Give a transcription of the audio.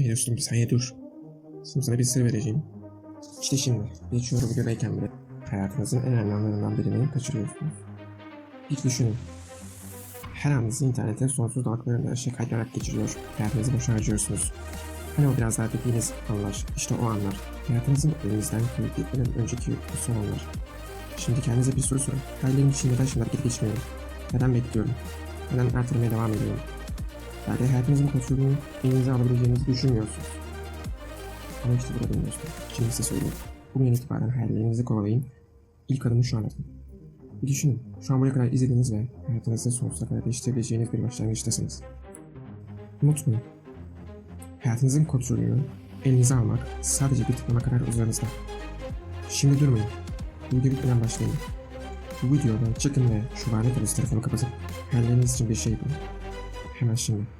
Hey dostum bir saniye dur. Şimdi sana bir sır vereceğim. İşte şimdi geçiyor bu videodayken bile hayatınızın en önemli anlarından birini kaçırıyorsunuz. Bir düşünün. Her anınızı internetin sonsuz dalgalarında şey kaydırarak geçiriyor. Hayatınızı boşa harcıyorsunuz. Hani o biraz daha dediğiniz anlar, işte o anlar. Hayatınızın elinizden kayıp gitmeden önceki son anlar. Şimdi kendinize bir soru sorun. Hayallerim için neden şimdi harekete geçmiyorum? Neden bekliyorum? Neden ertelemeye devam ediyorum? De hayatınızın kontrolünü elinize alabileceğinizi düşünmüyorsunuz. Ama işte burada dostum. Şimdi size söyleyeyim. Bugün itibaren hayallerinizi kovalayın. İlk adımı şu an atın. Bir düşünün. Şu an buraya kadar izlediniz ve hayatınızı sonsuza kadar değiştirebileceğiniz bir başlangıçtasınız. Unutmayın. Hayatınızın kontrolünü elinize almak sadece bir tıklama kadar uzağınızda. Şimdi durmayın. Video bitmeden başlayın. Bu videodan çıkın ve şu lanet olası telefonu kapatıp hayalleriniz için bir şey yapın. Hemen şimdi.